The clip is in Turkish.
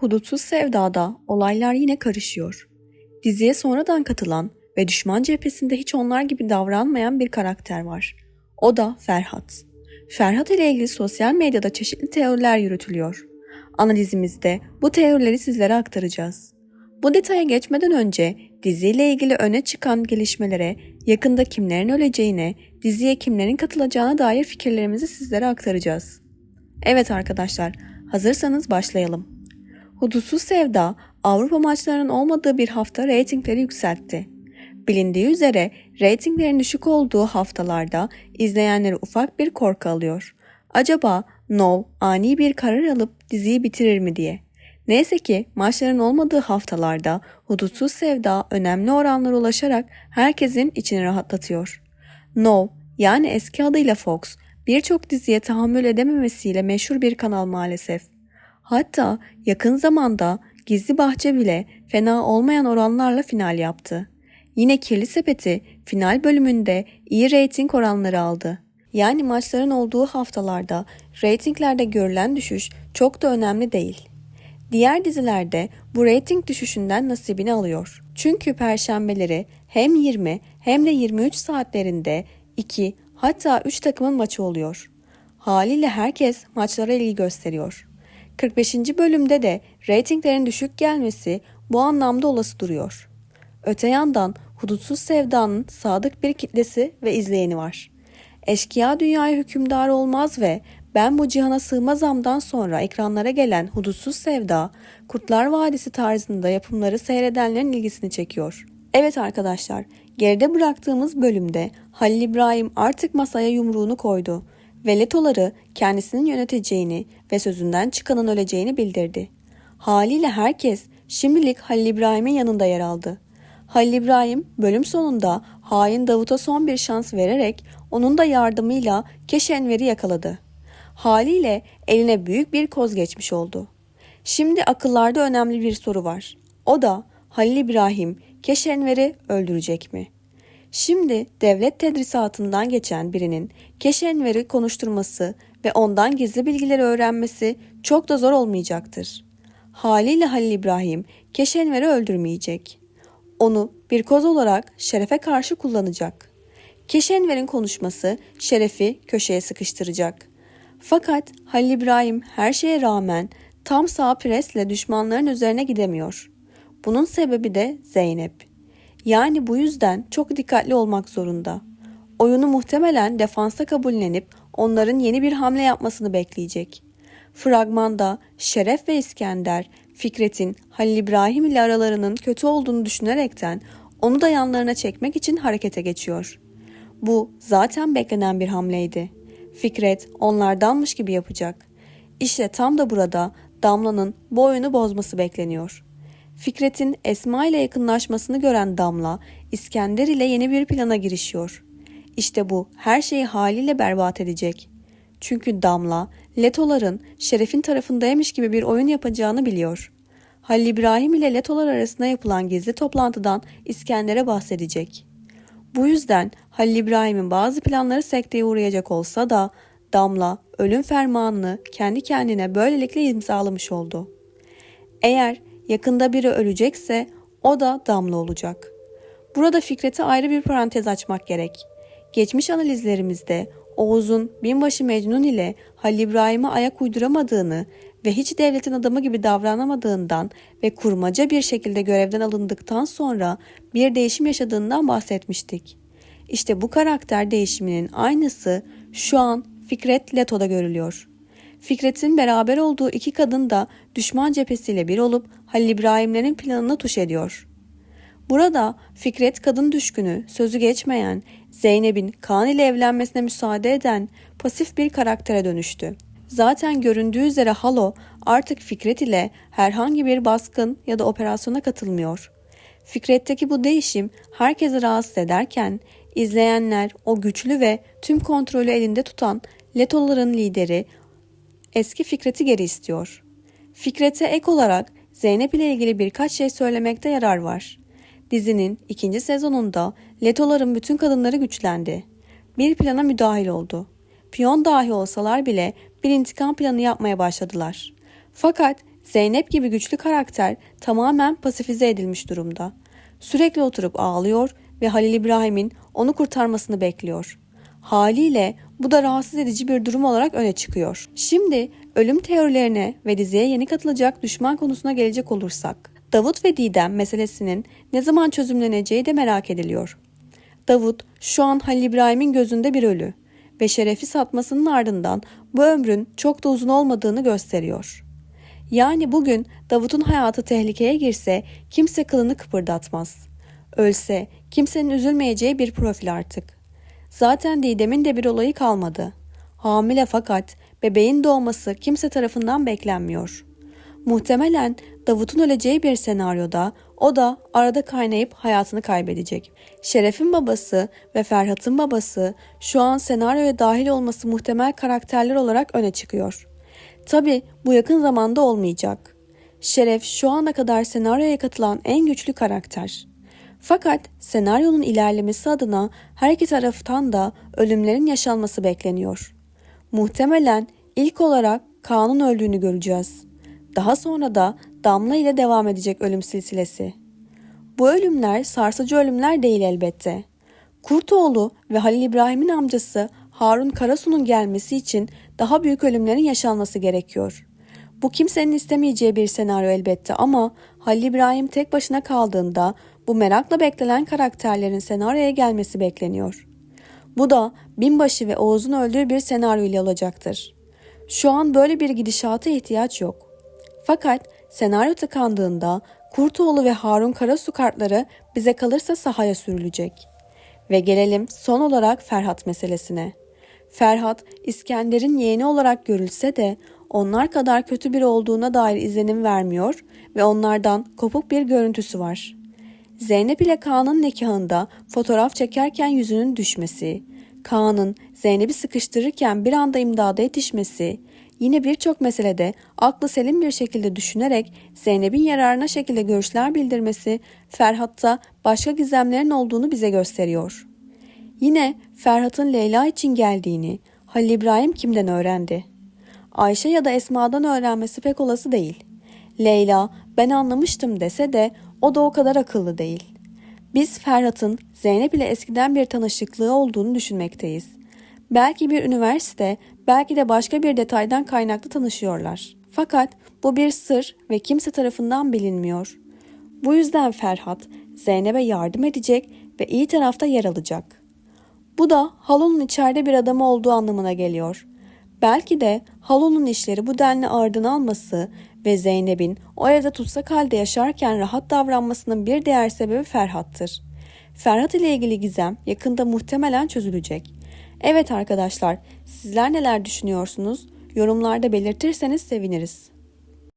Hudutsuz Sevda'da olaylar yine karışıyor. Diziye sonradan katılan ve düşman cephesinde hiç onlar gibi davranmayan bir karakter var. O da Ferhat. Ferhat ile ilgili sosyal medyada çeşitli teoriler yürütülüyor. Analizimizde bu teorileri sizlere aktaracağız. Bu detaya geçmeden önce diziyle ilgili öne çıkan gelişmelere, yakında kimlerin öleceğine, diziye kimlerin katılacağına dair fikirlerimizi sizlere aktaracağız. Evet arkadaşlar, hazırsanız başlayalım. Hudutsuz Sevda, Avrupa maçlarının olmadığı bir hafta reytingleri yükseltti. Bilindiği üzere reytinglerin düşük olduğu haftalarda izleyenleri ufak bir korku alıyor. Acaba Nov ani bir karar alıp diziyi bitirir mi diye. Neyse ki maçların olmadığı haftalarda Hudutsuz Sevda önemli oranlara ulaşarak herkesin içini rahatlatıyor. Nov yani eski adıyla Fox birçok diziye tahammül edememesiyle meşhur bir kanal maalesef. Hatta yakın zamanda Gizli Bahçe bile fena olmayan oranlarla final yaptı. Yine Kirli Sepeti final bölümünde iyi reyting oranları aldı. Yani maçların olduğu haftalarda reytinglerde görülen düşüş çok da önemli değil. Diğer dizilerde bu reyting düşüşünden nasibini alıyor. Çünkü perşembeleri hem 20 hem de 23 saatlerinde 2 hatta 3 takımın maçı oluyor. Haliyle herkes maçlara ilgi gösteriyor. 45. bölümde de reytinglerin düşük gelmesi bu anlamda olası duruyor. Öte yandan Hudutsuz Sevda'nın sadık bir kitlesi ve izleyeni var. Eşkıya dünyaya hükümdar olmaz ve ben bu cihana sığmazamdan sonra ekranlara gelen Hudutsuz Sevda, Kurtlar Vadisi tarzında yapımları seyredenlerin ilgisini çekiyor. Evet arkadaşlar, geride bıraktığımız bölümde Halil İbrahim artık masaya yumruğunu koydu ve Letoları kendisinin yöneteceğini ve sözünden çıkanın öleceğini bildirdi. Haliyle herkes şimdilik Halil İbrahim'in yanında yer aldı. Halil İbrahim bölüm sonunda hain Davut'a son bir şans vererek onun da yardımıyla Keşenver'i yakaladı. Haliyle eline büyük bir koz geçmiş oldu. Şimdi akıllarda önemli bir soru var. O da Halil İbrahim Keşenver'i öldürecek mi? Şimdi devlet tedrisatından geçen birinin Keşenver'i konuşturması ve ondan gizli bilgileri öğrenmesi çok da zor olmayacaktır. Haliyle Halil İbrahim Keşenver'i öldürmeyecek. Onu bir koz olarak Şeref'e karşı kullanacak. Keşenver'in konuşması Şeref'i köşeye sıkıştıracak. Fakat Halil İbrahim her şeye rağmen tam sağ presle düşmanların üzerine gidemiyor. Bunun sebebi de Zeynep. Yani bu yüzden çok dikkatli olmak zorunda. Oyunu muhtemelen defansa kabullenip onların yeni bir hamle yapmasını bekleyecek. Fragmanda Şeref ve İskender, Fikret'in Halil İbrahim ile aralarının kötü olduğunu düşünerekten onu da yanlarına çekmek için harekete geçiyor. Bu zaten beklenen bir hamleydi. Fikret onlardanmış gibi yapacak. İşte tam da burada Damla'nın bu oyunu bozması bekleniyor. Fikret'in Esma ile yakınlaşmasını gören Damla, İskender ile yeni bir plana girişiyor. İşte bu her şeyi haliyle berbat edecek. Çünkü Damla, Letoların Şeref'in tarafındaymış gibi bir oyun yapacağını biliyor. Halil İbrahim ile Letolar arasında yapılan gizli toplantıdan İskender'e bahsedecek. Bu yüzden Halil İbrahim'in bazı planları sekteye uğrayacak olsa da Damla ölüm fermanını kendi kendine böylelikle imzalamış oldu. Eğer yakında biri ölecekse o da Damla olacak. Burada Fikret'e ayrı bir parantez açmak gerek. Geçmiş analizlerimizde Oğuz'un binbaşı Mecnun ile Halil İbrahim'e ayak uyduramadığını ve hiç devletin adamı gibi davranamadığından ve kurmaca bir şekilde görevden alındıktan sonra bir değişim yaşadığından bahsetmiştik. İşte bu karakter değişiminin aynısı şu an Fikret Leto'da görülüyor. Fikret'in beraber olduğu iki kadın da düşman cephesiyle bir olup Halil İbrahimlerin planını tuş ediyor. Burada Fikret kadın düşkünü, sözü geçmeyen, Zeynep'in Kaan ile evlenmesine müsaade eden pasif bir karaktere dönüştü. Zaten göründüğü üzere Halo artık Fikret ile herhangi bir baskın ya da operasyona katılmıyor. Fikret'teki bu değişim herkesi rahatsız ederken izleyenler o güçlü ve tüm kontrolü elinde tutan Letoların lideri eski Fikret'i geri istiyor. Fikret'e ek olarak Zeynep ile ilgili birkaç şey söylemekte yarar var. Dizinin ikinci sezonunda Letoların bütün kadınları güçlendi. Bir plana müdahil oldu. Piyon dahi olsalar bile bir intikam planı yapmaya başladılar. Fakat Zeynep gibi güçlü karakter tamamen pasifize edilmiş durumda. Sürekli oturup ağlıyor ve Halil İbrahim'in onu kurtarmasını bekliyor. Haliyle bu da rahatsız edici bir durum olarak öne çıkıyor. Şimdi ölüm teorilerine ve diziye yeni katılacak düşman konusuna gelecek olursak, Davut ve Didem meselesinin ne zaman çözümleneceği de merak ediliyor. Davut şu an Halil İbrahim'in gözünde bir ölü ve şerefi satmasının ardından bu ömrün çok da uzun olmadığını gösteriyor. Yani bugün Davut'un hayatı tehlikeye girse kimse kılını kıpırdatmaz. Ölse kimsenin üzülmeyeceği bir profil artık. Zaten Didem'in de bir olayı kalmadı. Hamile fakat bebeğin doğması kimse tarafından beklenmiyor. Muhtemelen Davut'un öleceği bir senaryoda o da arada kaynayıp hayatını kaybedecek. Şeref'in babası ve Ferhat'ın babası şu an senaryoya dahil olması muhtemel karakterler olarak öne çıkıyor. Tabi bu yakın zamanda olmayacak. Şeref şu ana kadar senaryoya katılan en güçlü karakter. Fakat senaryonun ilerlemesi adına her iki taraftan da ölümlerin yaşanması bekleniyor. Muhtemelen ilk olarak Kaan'ın öldüğünü göreceğiz. Daha sonra da Damla ile devam edecek ölüm silsilesi. Bu ölümler sarsıcı ölümler değil elbette. Kurtoğlu ve Halil İbrahim'in amcası Harun Karasu'nun gelmesi için daha büyük ölümlerin yaşanması gerekiyor. Bu kimsenin istemeyeceği bir senaryo elbette ama Halil İbrahim tek başına kaldığında bu merakla beklenen karakterlerin senaryoya gelmesi bekleniyor. Bu da binbaşı ve Oğuz'un öldüğü bir senaryo ile olacaktır. Şu an böyle bir gidişata ihtiyaç yok. Fakat senaryo tıkandığında Kurtoğlu ve Harun Karasu kartları bize kalırsa sahaya sürülecek. Ve gelelim son olarak Ferhat meselesine. Ferhat, İskender'in yeğeni olarak görülse de onlar kadar kötü biri olduğuna dair izlenim vermiyor ve onlardan kopuk bir görüntüsü var. Zeynep ile Kaan'ın nikahında fotoğraf çekerken yüzünün düşmesi, Kaan'ın Zeynep'i sıkıştırırken bir anda imdada yetişmesi, yine birçok meselede aklı selim bir şekilde düşünerek Zeynep'in yararına şekilde görüşler bildirmesi Ferhat'ta başka gizemlerin olduğunu bize gösteriyor. Yine Ferhat'ın Leyla için geldiğini Halil İbrahim kimden öğrendi? Ayşe ya da Esma'dan öğrenmesi pek olası değil. Leyla ben anlamıştım dese de o da o kadar akıllı değil. Biz Ferhat'ın Zeynep ile eskiden bir tanışıklığı olduğunu düşünmekteyiz. Belki bir üniversite, belki de başka bir detaydan kaynaklı tanışıyorlar. Fakat bu bir sır ve kimse tarafından bilinmiyor. Bu yüzden Ferhat Zeynep'e yardım edecek ve iyi tarafta yer alacak. Bu da Halon'un içeride bir adamı olduğu anlamına geliyor. Belki de Halon'un işleri bu denli ağırdan alması ve Zeynep'in o evde tutsak halde yaşarken rahat davranmasının bir diğer sebebi Ferhat'tır. Ferhat ile ilgili gizem yakında muhtemelen çözülecek. Evet arkadaşlar, sizler neler düşünüyorsunuz? Yorumlarda belirtirseniz seviniriz.